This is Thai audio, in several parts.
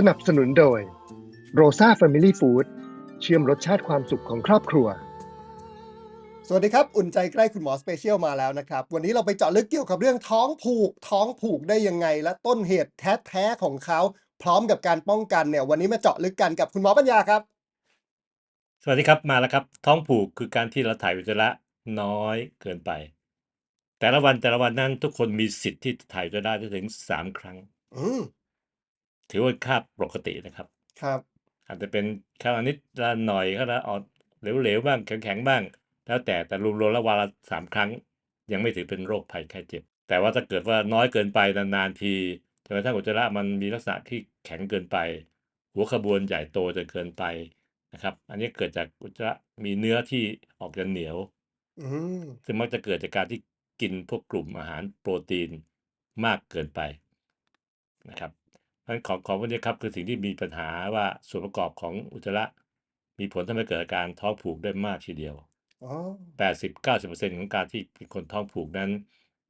สนับสนุนโดย Rosa Family Food เชื่อมรสชาติความสุขของครอบครัว สวัสดีครับ อุ่นใจใกล้คุณหมอสเปเชียลมาแล้วนะครับ วันนี้เราไปเจาะลึกเกี่ยวกับเรื่องท้องผูก ท้องผูกได้ยังไง และต้นเหตุแท้ๆของเขา พร้อมกับการป้องกันเนี่ย วันนี้มาเจาะลึกกันกับคุณหมอปัญญาครับ สวัสดีครับมาแล้วครับ ท้องผูกคือการที่เราถ่ายอุจจาระน้อยเกินไป แต่ละวันแต่ละวันนั้นทุกคนมีสิทธิ์ที่ถ่ายอุจจาระได้ถึงสามครั้ง อืม ถือว่าค่าปกตินะครับ ครับ อาจจะเป็นค่านิดละหน่อยก็ละอ่อนเหลวๆบ้างแข็งๆบ้าง แล้วแต่แต่รวมๆแล้ววันละสามครั้ง ยังไม่ถือเป็นโรคภัยไข้เจ็บ แต่ว่าถ้าเกิดว่าน้อยเกินไปนานๆทีจนกระทั่งอุจจาระมันมีลักษณะที่แข็งเกินไป หัวขบวนใหญ่โตจนเกินไปนะครับ อันนี้เกิดจากอุจจาระมีเนื้อที่ออกจะเหนียวอืมซึ่งมักจะเกิดจากการที่กินพวกกลุ่มอาหารโปรตีนมากเกินไปนะครับเพราะฉะ นั้นของของพวกนี้ครับคือสิ่งที่มีปัญหาว่าส่วนประกอบของอุจจาระมีผลทำให้เกิดอาการท้องผูกได้มากทีเดียว อ๋อ80-90%ของการที่เป็นคนท้องผูกนั้น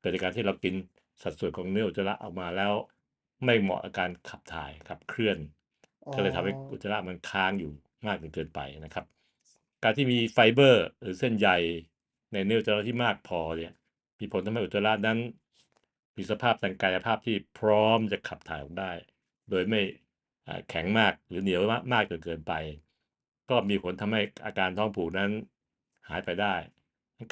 เกิดจากการที่เรากินสัดส่วนของเนื้ออุจจาระออกมาแล้ว ไม่เหมาะกับการขับถ่ายขับเคลื่อน อ๋อ ก็เลยทำให้อุจจาระมันค้างอยู่มากจนเกินไปนะครับ การที่มีไฟเบอร์หรือเส้นใยในเนื้ออุจจาระที่มากพอเนี่ยมีผลทำให้อุจจาระนั้น มีสภาพทางกายภาพที่พร้อมจะขับถ่ายออกได้ โดยไม่แข็งมากหรือเหนียวมากมากจนเกินไป ก็มีผลทำให้อาการท้องผูกนั้นหายไปได้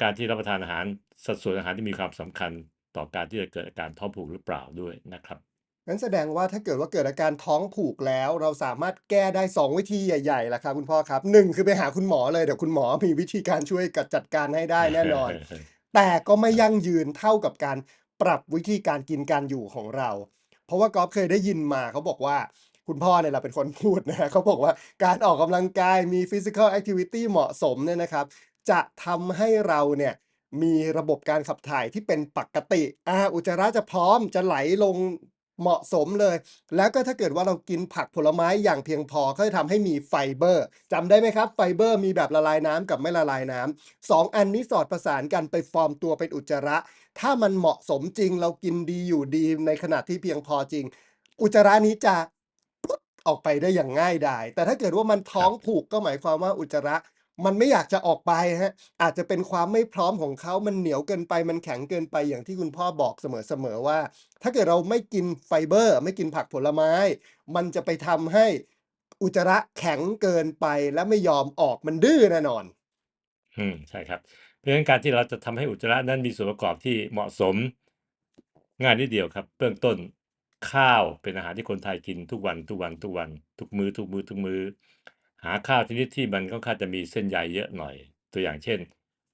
การที่รับประทานอาหารสัดส่วนอาหารที่มีความสำคัญต่อการที่จะเกิดอาการท้องผูกหรือเปล่าด้วยนะครับงั้นแสดงว่าถ้าเกิดว่าเกิดอาการท้องผูกแล้ว เราสามารถแก้ได้ 2 วิธีใหญ่ๆล่ะครับคุณพ่อครับหนึ่งคือไปหาคุณหมอเลยเดี๋ยวคุณหมอมีวิธีการช่วยกัดจัดการให้ได้แน่นอน แต่ก็ไม่ยั่งยืนเท่ากับการปรับวิธีการกินการอยู่ของเรา เพราะว่ากอล์ฟเคยได้ยินมาเขาบอกว่าคุณพ่อเนี่ยเราเป็นคนพูดนะเขาบอกว่าการออกกำลังกายมี physical activity เหมาะสมเนี่ยนะครับ จะทำให้เราเนี่ยมีระบบการขับถ่ายที่เป็นปกติอ่าอุจจาระจะพร้อมจะไหลลง เหมาะสมเลย แล้วก็ถ้าเกิดว่าเรากินผักผลไม้อย่างเพียงพอก็จะทำให้มีไฟเบอร์จำได้ไหมครับ ไฟเบอร์มีแบบละลายน้ำกับไม่ละลายน้ำสองอันนี้สอดประสานกันไปฟอร์มตัวเป็นอุจจาระ ถ้ามันเหมาะสมจริง เรากินดีอยู่ดีในขนาดที่เพียงพอจริง อุจจาระนี้จะออกไปได้อย่างง่ายดายแต่ถ้าเกิดว่ามันท้องผูกก็หมายความว่าอุจจาระ มันไม่อยากจะออกไปฮะอาจจะเป็นความไม่พร้อมของเขามันเหนียวเกินไปมันแข็งเกินไปอย่างที่คุณพ่อบอกเสมอๆว่า ถ้าเกิดเราไม่กินไฟเบอร์ ไม่กินผักผลไม้ มันจะไปทำให้อุจจาระแข็งเกินไปและไม่ยอมออกมันดื้อแน่นอน อืมใช่ครับ เพราะฉะนั้นการที่เราจะทำให้อุจจาระนั้นมีส่วนประกอบที่เหมาะสมง่ายนิดเดียวครับ เบื้องต้นข้าวเป็นอาหารที่คนไทยกินทุกวันทุกวันทุกวัน ทุกมือ้อทุกมือ้อทุกมือ้อ หาข้าวชนิดที่มันค่อนข้างจะมีเส้นใยเยอะหน่อย ตัวอย่างเช่น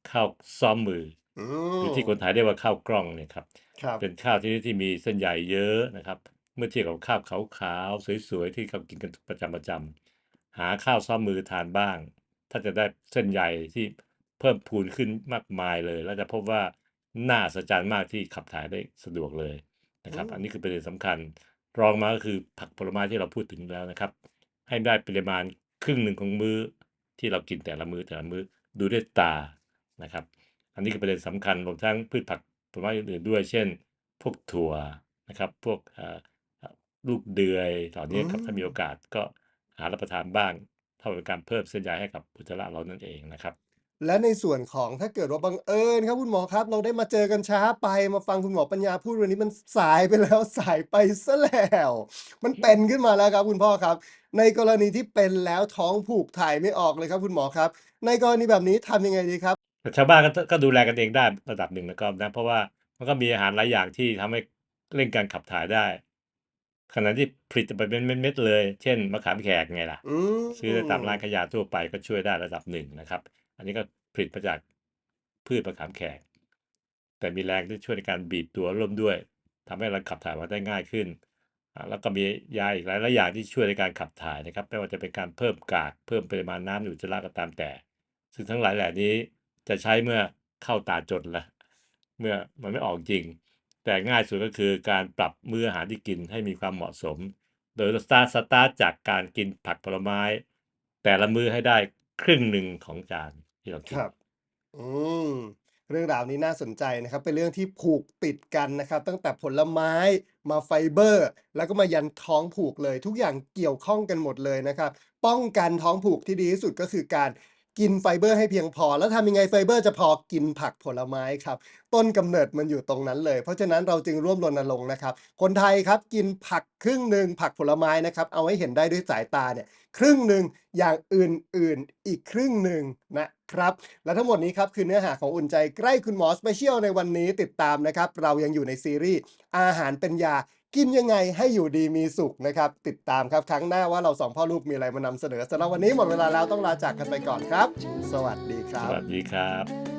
ข้าวซ้อมมือ อืหรือมที่คนไทยเรียกว่าข้าวกล้องเนี่ยครับครับ เป็นข้าวชนิดที่มีเส้นใยเยอะนะครับ เมื่อเทียบกับข้าวขาวๆสวยๆที่เขากินกันประจำประจำหาข้าวซ้อมมือทานบ้าง ถ้าจะได้เส้นใยที่เพิ่มพูนขึ้นมากมายเลย แล้วจะพบว่าน่าอัศจรรย์มากที่ขับถ่ายได้สะดวกเลยนะครับอืมอันนี้คือประเด็นสำคัญ รองมาก็คือผักผลไม้ที่เราพูดถึงแล้วนะครับ ให้ได้ปริมาณ ครึ่งหนึ่งของมื้อที่เรากินแต่ละมื้อแต่ละมื้อดูด้วยตานะครับ อันนี้คือประเด็นสำคัญรวมทั้งพืชผักผลไม้อื่นๆด้วยเช่น พวกถั่วนะครับ พวกเอ่อเอ่อลูกเดือยเหล่าอืนี้ครับถ้ามีมโอกาสก็หารับประทานบ้างเท่ากับการเพิ่มเส้นใยให้กับอุจจาระเรานั่นเองนะครับ และในส่วนของถ้าเกิดว่าบังเอิญครับคุณหมอครับ เราได้มาเจอกันช้าไปมาฟังคุณหมอปัญญาพูดวันนี้มันสายไปแล้วสายไปซะแล้ว มันเป็นขึ้นมาแล้วครับคุณพ่อครับ ในกรณีที่เป็นแล้วท้องผูกถ่ายไม่ออกเลยครับคุณหมอครับ ในกรณีแบบนี้ทำยังไงดีครับแต่ชาวบ้านก็ก็ดูแลกันเองได้ระดับหนึ่งนะครับนะ เพราะว่ามันก็มีอาหารหลายอย่างที่ทำให้เร่งการขับถ่ายได้ขณะที่ผลิตไปเป็นเม็ดๆเลย เช่นมะขามแขกไงล่ะอืซื้อได้ตามร้านมขายยาทั่วไปก็ช่วยได้ระดับหนึ่งนะครับ อันนี้ก็ผลิตมาจากพืชมะขามแขก แต่มีแรงที่ช่วยในการบีบตัวร่วมด้วยทำให้เราขับถ่ายมาได้ง่ายขึ้น แล้วก็มียาอีกหลายๆอย่างที่ช่วยในการขับถ่ายนะครับ ไม่ว่าจะเป็นการเพิ่มกากเพิ่มปริมาณน้ำในอุจจระก็ตามแต่ ซึ่งทั้งหลายแหล่นี้จะใช้เมื่อเข้าตาจนละเมื่อมันไม่ออกจริง แต่ง่ายสุดก็คือการปรับมื้ออาหารที่กินให้มีความเหมาะสม โดยสตาร์สตาร์จากการกินผักผลไม้ แต่ละมื้อให้ได้ครึ่งหนึ่งของจาน ที่เราคกินรับ อืม เรื่องราวนี้น่าสนใจนะครับ เป็นเรื่องที่ผูกติดกันนะครับ ตั้งแต่ผลไม้มาไฟเบอร์ แล้วก็มายันท้องผูกเลย ทุกอย่างเกี่ยวข้องกันหมดเลยนะครับ ป้องกันท้องผูกที่ดีที่สุดก็คือการ กินไฟเบอร์ให้เพียงพอ แล้วทำยังไงไฟเบอร์จะพอกินผักผลไม้ครับ ต้นกำเนิดมันอยู่ตรงนั้นเลย เพราะฉะนั้นเราจึงร่วมรณรงค์นะครับ คนไทยครับกินผักครึ่งหนึ่งผักผลไม้นะครับ เอาให้เห็นได้ด้วยสายตาเนี่ยครึ่งหนึ่งอย่างอื่นๆอีกครึ่งหนึ่งนะครับ และทั้งหมดนี้ครับคือเนื้อหาของอุ่นใจใกล้คุณหมอสเปเชียลในวันนี้ติดตามนะครับ เรายังอยู่ในซีรีส์อาหารเป็นยา กินยังไงให้อยู่ดีมีสุขนะครับ ติดตามครับครั้งหน้าว่าเราสองพ่อลูกมีอะไรมานำเสนอสำหรับวันนี้หมดเวลาแล้วต้องลาจากกันไปก่อนครับ สวัสดีครับวัสดีครับ